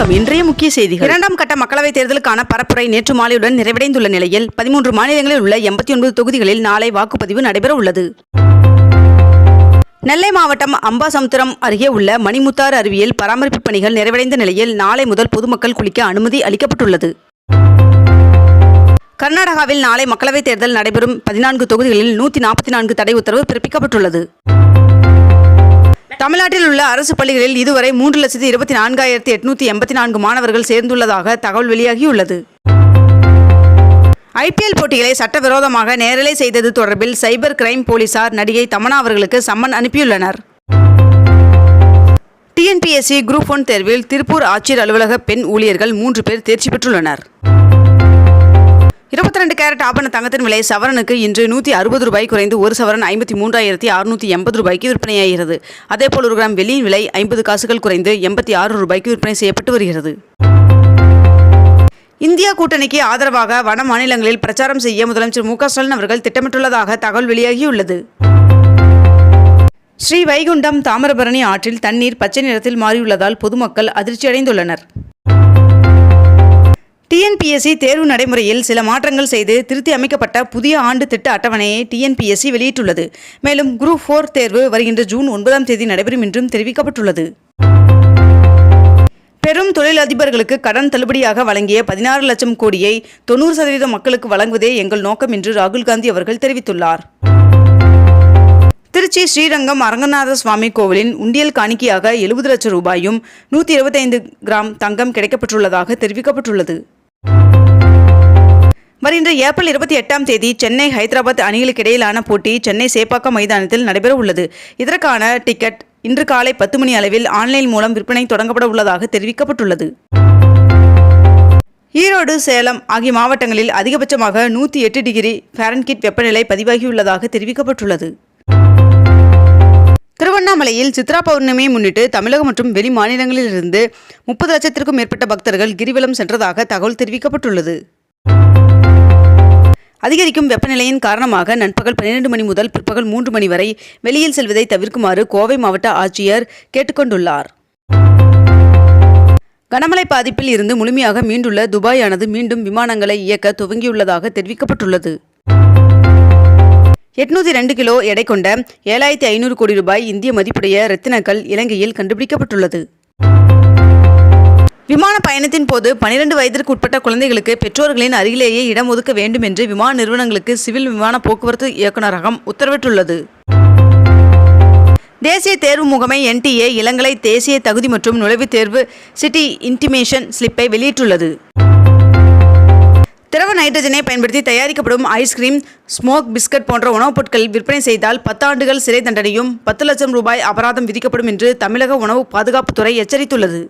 வணக்கம். இன்றைய முக்கிய செய்திகள். இரண்டாம் கட்ட மக்களவைத் தேர்தலுக்கான பரப்புரை நேற்று மாலையுடன் நிறைவடைந்துள்ள நிலையில் பதிமூன்று மாநிலங்களில் உள்ள எண்பத்தி ஒன்பது தொகுதிகளில் நாளை வாக்குப்பதிவு நடைபெற உள்ளது நெல்லை மாவட்டம் அம்பாசமுத்திரம் அருகே உள்ள மணிமுத்தாறு அருவியில் பராமரிப்பு பணிகள் நிறைவடைந்த நிலையில் நாளை முதல் பொதுமக்கள் குளிக்க அனுமதி அளிக்கப்பட்டுள்ளது. கர்நாடகாவில் நாளை மக்களவைத் தேர்தல் நடைபெறும் பதினான்கு தொகுதிகளில் நூற்றி நாற்பத்தி நான்கு தடை உத்தரவு பிறப்பிக்கப்பட்டுள்ளது. தமிழ்நாட்டில் உள்ள அரசு பள்ளிகளில் இதுவரை மூன்று லட்சத்தி இருபத்தி நான்காயிரத்தி எட்நூத்தி எண்பத்தி நான்கு மாணவர்கள் சேர்ந்துள்ளதாக தகவல் வெளியாகியுள்ளது. ஐபிஎல் போட்டிகளை சட்டவிரோதமாக நேரலை செய்தது தொடர்பில் சைபர் கிரைம் போலீசார் நடிகை தமனா அவர்களுக்கு சம்மன் அனுப்பியுள்ளனர். டிஎன்பிஎஸ்சி குரூப் ஒன் தேர்வில் திருப்பூர் ஆட்சியர் அலுவலக பெண் ஊழியர்கள் மூன்று பேர் தேர்ச்சி பெற்றுள்ளனர். இருபத்தி ரெண்டு கேரட் ஆபண தங்கத்தின் விலை சவரனுக்கு இன்று நூற்றி அறுபது ரூபாய் குறைந்து ஒரு சவரன் ஐம்பத்தி மூன்றாயிரத்தி அறுநூற்றி எண்பது ரூபாய்க்கு விற்பனையாகிறது. அதேபோல் ஒரு கிராம் வெள்ளியின் விலை ஐம்பது காசுகள் குறைந்து எண்பத்தி ஆறு ரூபாய்க்கு விற்பனை செய்யப்பட்டு வருகிறது. இந்தியா கூட்டணிக்கு ஆதரவாக வட மாநிலங்களில் பிரச்சாரம் செய்ய முதலமைச்சர் மு ஸ்டாலின் அவர்கள் திட்டமிட்டுள்ளதாக தகவல் வெளியாகியுள்ளது. ஸ்ரீ வைகுண்டம் தாமிரபரணி ஆற்றில் தண்ணீர் பச்சை நிறத்தில் மாறியுள்ளதால் பொதுமக்கள் அதிர்ச்சியடைந்துள்ளனர். டிஎன்பிஎஸ்சி தேர்வு நடைமுறையில் சில மாற்றங்கள் செய்து திருத்தி அமைக்கப்பட்ட புதிய ஆண்டு திட்ட அட்டவணையை டிஎன்பிஎஸ்சி வெளியிட்டுள்ளது. மேலும் குரூப் ஃபோர் தேர்வு வருகின்ற ஜூன் ஒன்பதாம் தேதி நடைபெறும் என்றும் தெரிவிக்கப்பட்டுள்ளது. பெரும் தொழிலதிபர்களுக்கு கடன் தள்ளுபடியாக வழங்கிய பதினாறு லட்சம் கோடியை தொண்ணூறு சதவீத மக்களுக்கு வழங்குவதே எங்கள் நோக்கம் என்று ராகுல் காந்தி அவர்கள் தெரிவித்துள்ளார். திருச்சி ஸ்ரீரங்கம் அரங்கநாத சுவாமி கோவிலின் உண்டியல் காணிக்கையாக எழுபது லட்சம் ரூபாயும் நூற்றி இருபத்தைந்து கிராம் தங்கம் கிடைக்கப்பட்டுள்ளதாக தெரிவிக்கப்பட்டுள்ளது. வருகின்ற ஏப்ரல் இருபத்தி எட்டாம் தேதி சென்னை ஹைதராபாத் அணிகளுக்கு இடையிலான போட்டி சென்னை சேப்பாக்கம் மைதானத்தில் நடைபெற உள்ளது இதற்கான டிக்கெட் இன்று காலை பத்து மணி அளவில் ஆன்லைன் மூலம் விற்பனை தொடங்கப்பட உள்ளதாக தெரிவிக்கப்பட்டுள்ளது. ஈரோடு சேலம் ஆகிய மாவட்டங்களில் அதிகபட்சமாக நூற்றி எட்டு டிகிரி ஃபாரன்கிட் வெப்பநிலை பதிவாகியுள்ளதாக தெரிவிக்கப்பட்டுள்ளது. திருவண்ணாமலையில் சித்ரா பௌர்ணமியை முன்னிட்டு தமிழகம் மற்றும் வெளி மாநிலங்களிலிருந்து முப்பது லட்சத்திற்கும் மேற்பட்ட பக்தர்கள் கிரிவலம் சென்றதாக தகவல் தெரிவிக்கப்பட்டுள்ளது. அதிகரிக்கும் வெப்பநிலையின் காரணமாக நண்பகல் பன்னிரண்டு மணி முதல் பிற்பகல் மூன்று மணி வரை வெளியில் செல்வதை தவிர்க்குமாறு கோவை மாவட்ட ஆட்சியர் கேட்டுக்கொண்டுள்ளார். கனமழை பாதிப்பில் இருந்து முழுமையாக மீண்டுள்ள துபாயானது மீண்டும் விமானங்களை இயக்க துவங்கியுள்ளதாக தெரிவிக்கப்பட்டுள்ளது. எட்நூத்தி ரெண்டு கிலோ எடை கொண்ட ஏழாயிரத்தி ஐநூறு கோடி ரூபாய் இந்திய மதிப்புடைய ரத்தினக்கல் இலங்கையில் கண்டுபிடிக்கப்பட்டுள்ளது. விமான பயணத்தின் போது பனிரெண்டு வயதிற்கு உட்பட்ட குழந்தைகளுக்கு பெற்றோர்களின் அருகிலேயே இடம் ஒதுக்க வேண்டும் என்று விமான நிறுவனங்களுக்கு சிவில் விமான போக்குவரத்து இயக்குநரகம் உத்தரவிட்டுள்ளது. தேசிய தேர்வு முகமை என்டிஏ இளங்கலை தேசிய தகுதி மற்றும் நுழைவுத் தேர்வு சிட்டி இன்டிமேஷன் ஸ்லிப்பை வெளியிட்டுள்ளது. திரவ நைட்ரஜனை பயன்படுத்தி தயாரிக்கப்படும் ஐஸ்கிரீம் ஸ்மோக் பிஸ்கட் போன்ற உணவுப் பொருட்கள் விற்பனை செய்தால் பத்தாண்டுகள் சிறை தண்டனையும் பத்து லட்சம் ரூபாய் அபராதம் விதிக்கப்படும் என்று தமிழக உணவு பாதுகாப்புத்துறை எச்சரித்துள்ளது.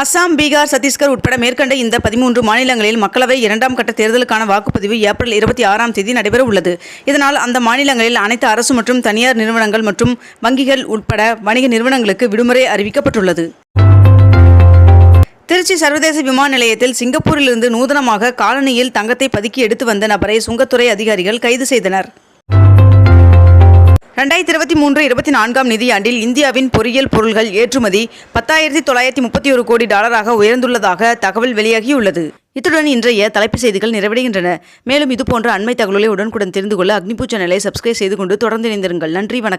அஸ்ஸாம் பீகார் சத்தீஸ்கர் உட்பட மேற்கண்ட இந்த பதிமூன்று மாநிலங்களில் மக்களவை இரண்டாம் கட்ட தேர்தலுக்கான வாக்குப்பதிவு ஏப்ரல் இருபத்தி ஆறாம் தேதி நடைபெற உள்ளது. இதனால் அந்த மாநிலங்களில் அனைத்து அரசு மற்றும் தனியார் நிறுவனங்கள் மற்றும் வங்கிகள் உட்பட வணிக நிறுவனங்களுக்கு விடுமுறை அறிவிக்கப்பட்டுள்ளது. திருச்சி சர்வதேச விமான நிலையத்தில் சிங்கப்பூரிலிருந்து நூதனமாக காலனியில் தங்கத்தை பதுக்கி எடுத்து வந்த நபரை சுங்கத்துறை அதிகாரிகள் கைது செய்தனர். ரெண்டாயிரத்தி இருபத்தி மூன்று இருபத்தி நான்காம் நிதியாண்டில் இந்தியாவின் பொறியியல் பொருள்கள் ஏற்றுமதி பத்தாயிரத்தி தொள்ளாயிரத்தி முப்பத்தி ஒரு கோடி டாலராக உயர்ந்துள்ளதாக தகவல் வெளியாகியுள்ளது. இத்துடன் இன்றைய தலைப்புச் செய்திகள் நிறைவடைகின்றன. மேலும் இதுபோன்ற அண்மை தகவல்களை உடனுக்குடன் தெரிந்து கொள்ள அக்னிபூ சேனலை சப்ஸ்கிரைப் செய்து கொண்டு தொடர்ந்து இணைந்திருங்கள். நன்றி வணக்கம்.